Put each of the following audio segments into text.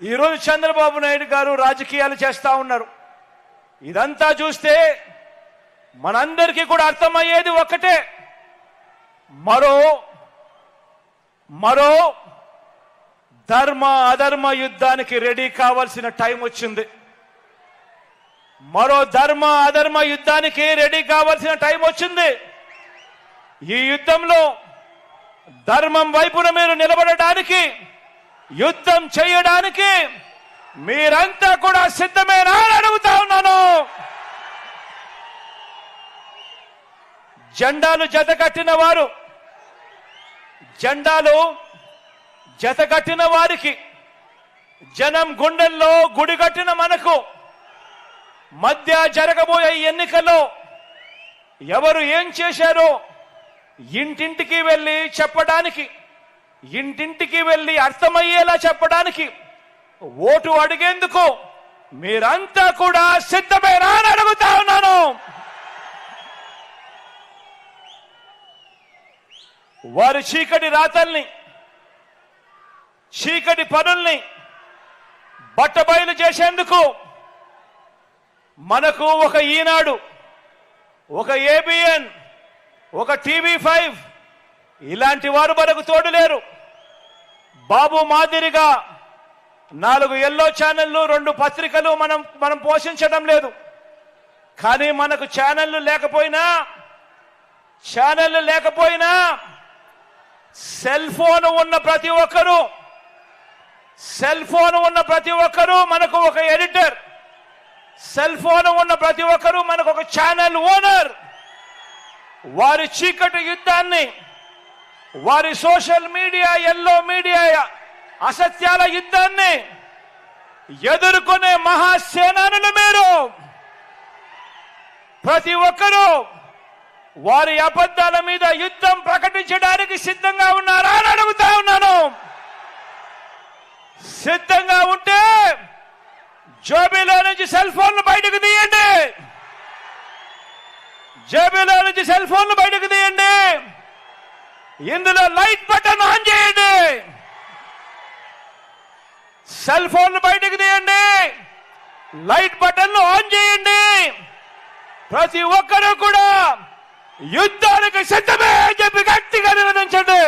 ఈరోజు చంద్రబాబు నాయుడు గారు రాజకీయాలు చేస్తా ఉన్నారు. ఇదంతా చూస్తే మనందరికీ కూడా అర్థమయ్యేది ఒక్కటే మరో మరో ధర్మ అధర్మ యుద్ధానికి రెడీ కావాల్సిన టైం వచ్చింది. మరో ధర్మ అధర్మ యుద్ధానికి రెడీ కావాల్సిన టైం వచ్చింది. ఈ యుద్ధంలో ధర్మం వైపున మీరు నిలబడటానికి యుద్ధం చేయడానికి మీరంతా కూడా సిద్ధమేనా అని అడుగుతా ఉన్నాను. జెండాలు జతకట్టిన వారు జెండాలు జతకట్టిన వారికి జనం గుండెల్లో గుడి కట్టిన మనకు మధ్య జరగబోయే ఎన్నికల్లో ఎవరు ఏం చేశారో ఇంటింటికి వెళ్ళి చెప్పడానికి ఇంటింటికి వెళ్ళి అర్థమయ్యేలా చెప్పడానికి ఓటు అడిగేందుకు మీరంతా కూడా సిద్ధమేనా అని అడుగుతా ఉన్నాను. వారి చీకటి రాతల్ని చీకటి పనుల్ని బట్టబయలు చేసేందుకు మనకు ఒక ఈనాడు ఒక ఏబిఎన్ ఒక టీవీ ఫైవ్ ఇలాంటి వారు మనకు తోడు లేరు. బాబు మాదిరిగా నాలుగు ఎల్లో ఛానళ్ళు రెండు పత్రికలు మనం మనం పోషించడం లేదు. కానీ మనకు ఛానళ్ళు లేకపోయినా ఛానళ్ళు లేకపోయినా సెల్ ఫోన్ ఉన్న ప్రతి ఒక్కరూ సెల్ ఫోన్ ఉన్న ప్రతి ఒక్కరూ మనకు ఒక ఎడిటర్. సెల్ ఫోన్ ఉన్న ప్రతి ఒక్కరూ మనకు ఒక ఛానల్ ఓనర్. వారి చీకటి యుద్ధాన్ని వారి సోషల్ మీడియా ఎల్లో మీడియా అసత్యాల యుద్ధాన్ని ఎదుర్కొనే మహాసేనానులు మీరు. ప్రతి ఒక్కరూ వారి అబద్ధాల మీద యుద్ధం ప్రకటించడానికి సిద్ధంగా ఉన్నారా అని అడుగుతా ఉన్నాను. సిద్ధంగా ఉంటే జోబీలో నుంచి సెల్ ఫోన్లు బయటకు తీయండి. జేబీలో నుంచి సెల్ ఫోన్లు బయటకు తీయండి. ఇందులో లైట్ బటన్ ఆన్ చేయండి. సెల్ ఫోన్లు బయటకు తీయండి. లైట్ బటన్ ఆన్ చేయండి. ప్రతి ఒక్కరూ కూడా యుద్ధానికి సిద్ధమే అని చెప్పి గట్టిగా నివేదించండి.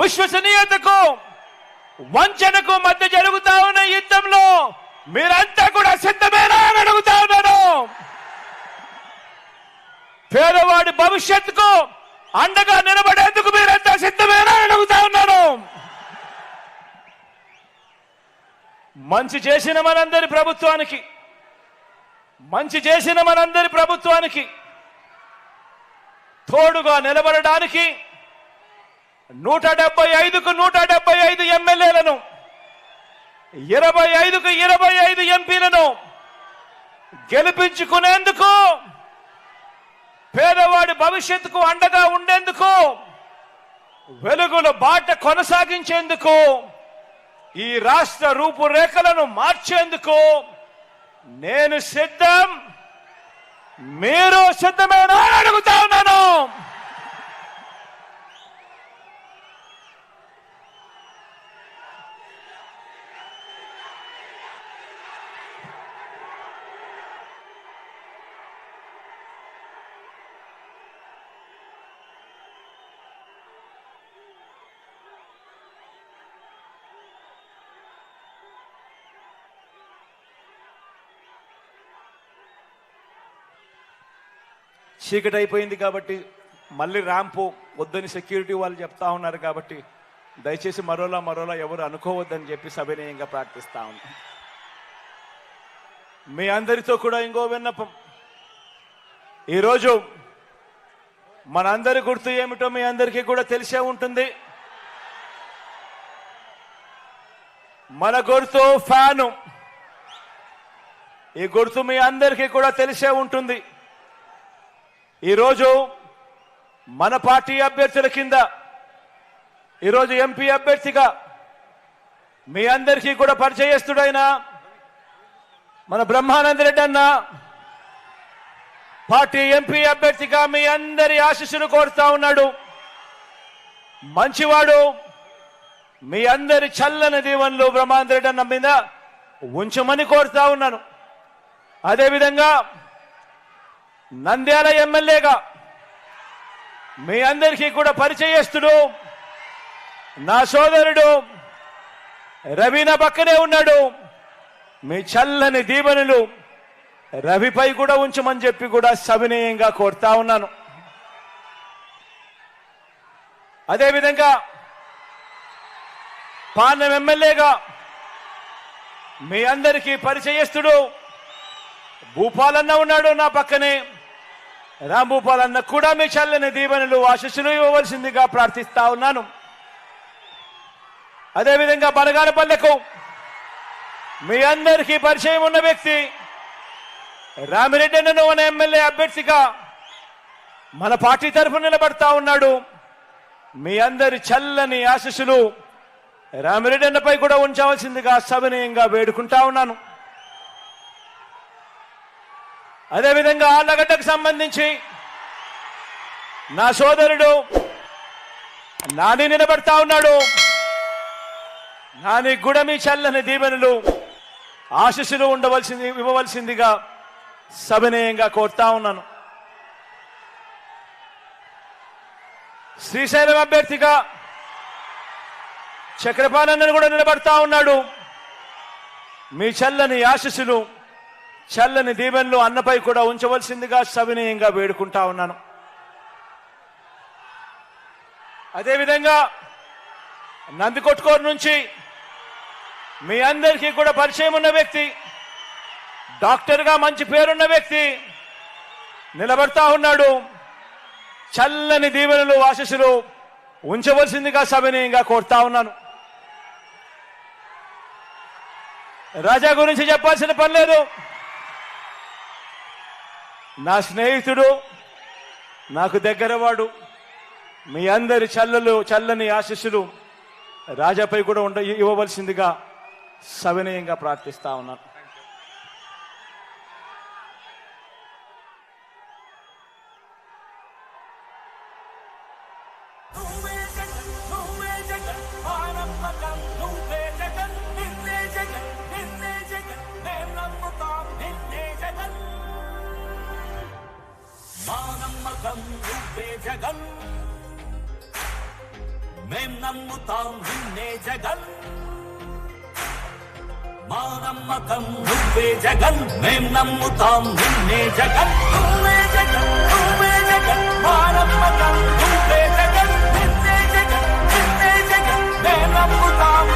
విశ్వసనీయతకు వంచనకు మధ్య జరుగుతా ఉన్న యుద్ధంలో మీరంతా కూడా సిద్ధమేనా అని అడుగుతా ఉన్నాను పేదవాడి భవిష్యత్తుకు అండగా నిలబడేందుకు మీరెంత సిద్ధమేనా అడుగుతా ఉన్నాను మంచి చేసిన మనందరి ప్రభుత్వానికి మంచి చేసిన మనందరి ప్రభుత్వానికి తోడుగా నిలబడడానికి నూట డెబ్బై ఐదుకు నూట డెబ్బై ఐదు ఎమ్మెల్యేలను ఇరవై ఐదుకు ఇరవై ఐదు ఎంపీలను గెలిపించుకునేందుకు పేదవాడి భవిష్యత్తుకు అండగా ఉండేందుకు వెలుగుల బాట కొనసాగించేందుకు ఈ రాష్ట్ర రూపురేఖలను మార్చేందుకు నేను సిద్ధం మీరు సిద్ధమేనా అడుగుతా ఉన్నాను. చీకటి అయిపోయింది కాబట్టి మళ్ళీ ర్యాంపు వద్దని సెక్యూరిటీ వాళ్ళు చెప్తా ఉన్నారు కాబట్టి దయచేసి మరోలా మరోలా ఎవరు అనుకోవద్దని చెప్పి సవినయంగా ప్రార్థిస్తా ఉన్నాం. మీ అందరితో కూడా ఇంకో విన్నపం. ఈరోజు మనందరి గుర్తు ఏమిటో మీ అందరికీ కూడా తెలిసే ఉంటుంది. మన గుర్తు ఫ్యాను. ఈ గుర్తు మీ అందరికీ కూడా తెలిసే ఉంటుంది. ఈరోజు మన పార్టీ అభ్యర్థుల కింద ఈరోజు ఎంపీ అభ్యర్థిగా మీ అందరికీ కూడా పరిచయస్తుడైన మన బ్రహ్మానంద రెడ్డి అన్న పార్టీ ఎంపీ అభ్యర్థిగా మీ అందరి ఆశీస్సులు కోరుతా ఉన్నాడు. మంచివాడు మీ అందరి చల్లని దీవెనలు బ్రహ్మాందరెడ్డి అన్న మీద ఉంచమని కోరుతా ఉన్నాను. అదేవిధంగా నంద్యాల ఎమ్మెల్యేగా మీ అందరికీ కూడా పరిచయస్తుడు నా సోదరుడు రవి నా పక్కనే ఉన్నాడు. మీ చల్లని దీవెనలు రవిపై కూడా ఉంచమని చెప్పి కూడా సవినయంగా కోరుతా ఉన్నాను. అదేవిధంగా పాండం ఎమ్మెల్యేగా మీ అందరికీ పరిచయస్తుడు భూపాలన్న ఉన్నాడు నా పక్కనే. రాంభూపాల్ అన్న కూడా మీ చల్లని దీవెనలు ఆశస్సులు ఇవ్వవలసిందిగా ప్రార్థిస్తా ఉన్నాను. అదేవిధంగా బనగానపల్లెకు మీ అందరికీ పరిచయం ఉన్న వ్యక్తి రామిరెడ్డి అన్నను అనే ఎమ్మెల్యే అభ్యర్థిగా మన పార్టీ తరఫున నిలబడతా ఉన్నాడు. మీ అందరి చల్లని ఆశస్సులు రామిరెడ్డి అన్నపై కూడా ఉంచవలసిందిగా సవినయంగా వేడుకుంటా ఉన్నాను. అదేవిధంగా ఆళ్ళగడ్డకు సంబంధించి నా సోదరుడు నాని నిలబడతా ఉన్నాడు. నాని గుడమి మీ చల్లని దీవెనలు ఆశస్సులు ఉండవలసింది ఇవ్వవలసిందిగా సవినయంగా కోరుతా ఉన్నాను. శ్రీశైలం అభ్యర్థిగా చక్రపాలన్నను కూడా నిలబడతా ఉన్నాడు. మీ చల్లని ఆశస్సులు చల్లని దీవెనలు అన్నపై కూడా ఉంచవలసిందిగా సవినయంగా వేడుకుంటా ఉన్నాను. అదేవిధంగా నందికొట్టుకోరు నుంచి మీ అందరికీ కూడా పరిచయం ఉన్న వ్యక్తి డాక్టర్గా మంచి పేరున్న వ్యక్తి నిలబడతా ఉన్నాడు. చల్లని దీవెనలు ఆశస్సులు ఉంచవలసిందిగా సవినయంగా కోరుతా ఉన్నాను. రాజా గురించి చెప్పాల్సిన పని లేదు. నా స్నేహితుడు నాకు దగ్గరవాడు మీ అందరి చల్లలు చల్లని ఆశస్సులు రాజాపై కూడా ఉండ ఇవ్వవలసిందిగా సవినయంగా ప్రార్థిస్తా ఉన్నాను. జగం నువ్వే జగం. మేం నమ్ముతాం నిన్నే జగన్ మా నమ్మకం నువ్వే జగన్ మేం నమ్ముతాం నిన్నే జగన్ నువ్వే జగన్ నువ్వే జగన్ మా నమ్మకం నువ్వే జగన్ నిన్నే జగన్ నిన్నే జగన్ మేం నమ్ముతాం